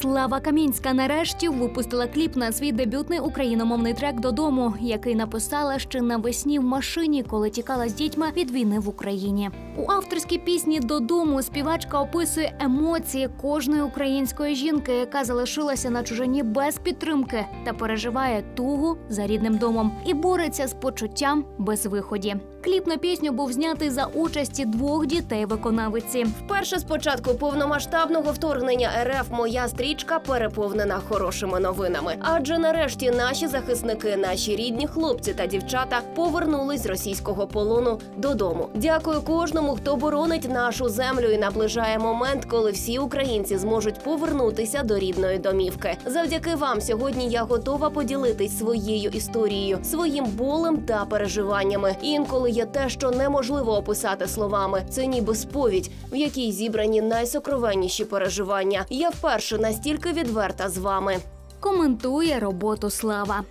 Слава Камінська нарешті випустила кліп на свій дебютний україномовний трек додому, який написала ще навесні в машині, коли тікала з дітьми від війни в Україні. У авторській пісні Додому співачка описує емоції кожної української жінки, яка залишилася на чужині без підтримки та переживає тугу за рідним домом і бореться з почуттям без виході. Кліп на пісню був знятий за участі двох дітей виконавиці. Вперше з початку повномасштабного вторгнення РФ моя стрічка переповнена хорошими новинами. Адже нарешті наші захисники, наші рідні хлопці та дівчата повернулись з російського полону додому. Дякую кожному, хто боронить нашу землю і наближає момент, коли всі українці зможуть повернутися до рідної домівки. Завдяки вам сьогодні я готова поділитись своєю історією, своїм болем та переживаннями. Інколи є те, що неможливо описати словами. Це ніби сповідь, в якій зібрані найсокровенніші переживання. Я вперше настільки відверта з вами. коментує роботу Слава.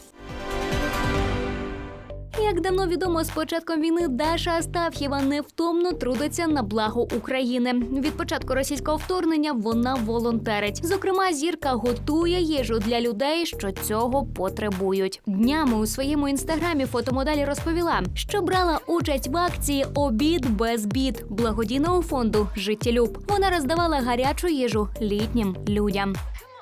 Як давно відомо, з початком війни Даша Астаф'єва невтомно трудиться на благо України. Від початку російського вторгнення вона волонтерить. Зокрема, зірка готує їжу для людей, що цього потребують. Днями у своєму інстаграмі фотомодель розповіла, що брала участь в акції Обід без бід благодійного фонду Життєлюб. Вона роздавала гарячу їжу літнім людям.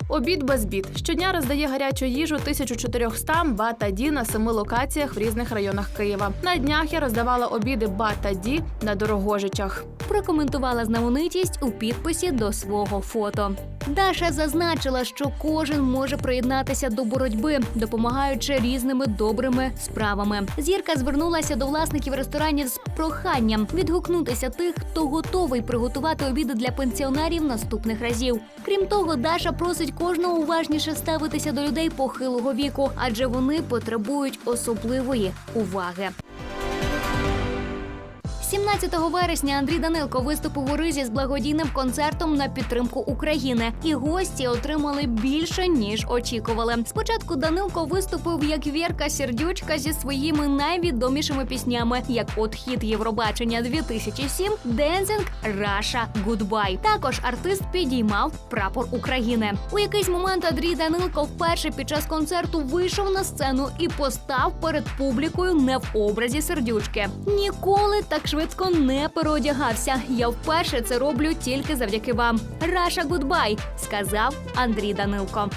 Обід без бід. Щодня роздає гарячу їжу 1400 ба та ді на семи локаціях в різних районах Києва. На днях я роздавала обіди ба та ді на Дорогожичах. прокоментувала знаменитість у підписі до свого фото. Даша зазначила, що кожен може приєднатися до боротьби, допомагаючи різними добрими справами. Зірка звернулася до власників ресторанів з проханням відгукнутися тих, хто готовий приготувати обіди для пенсіонерів наступних разів. Крім того, Даша просить кожного уважніше ставитися до людей похилого віку, адже вони потребують особливої уваги. 17 вересня Андрій Данилко виступив у Ризі з благодійним концертом на підтримку України, і гості отримали більше ніж очікували. Спочатку Данилко виступив як Вірка Сердючка зі своїми найвідомішими піснями, як от хіт Євробачення 2007 «Dancing Russia Goodbye». Також артист підіймав прапор України. У якийсь момент Андрій Данилко вперше під час концерту вийшов на сцену і постав перед публікою не в образі сердючки. Ніколи так швидко не переодягався. Я вперше це роблю тільки завдяки вам. Раша гудбай, сказав Андрій Данилко.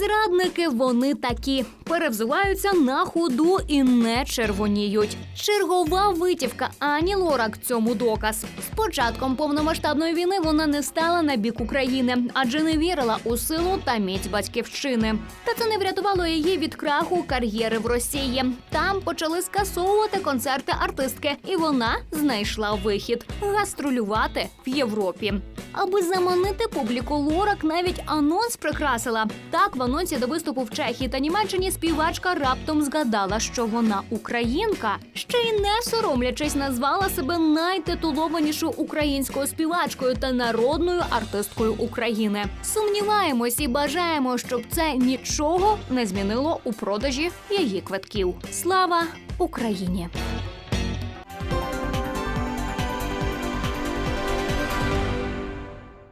Зрадники вони такі перевзуваються на ходу і не червоніють. Чергова витівка Ані Лорак цьому доказ. З початком повномасштабної війни вона не стала на бік України, адже не вірила у силу та міць батьківщини. Та це не врятувало її від краху кар'єри в Росії. Там почали скасовувати концерти артистки, і вона знайшла вихід гастролювати в Європі. Аби заманити публіку Лорак навіть анонс прикрасила. Так, в анонсі до виступу в Чехії та Німеччині співачка раптом згадала, що вона українка. Ще й не соромлячись, назвала себе найтитулованішою українською співачкою та народною артисткою України. Сумніваємось і бажаємо, щоб це нічого не змінило у продажі її квитків. Слава Україні!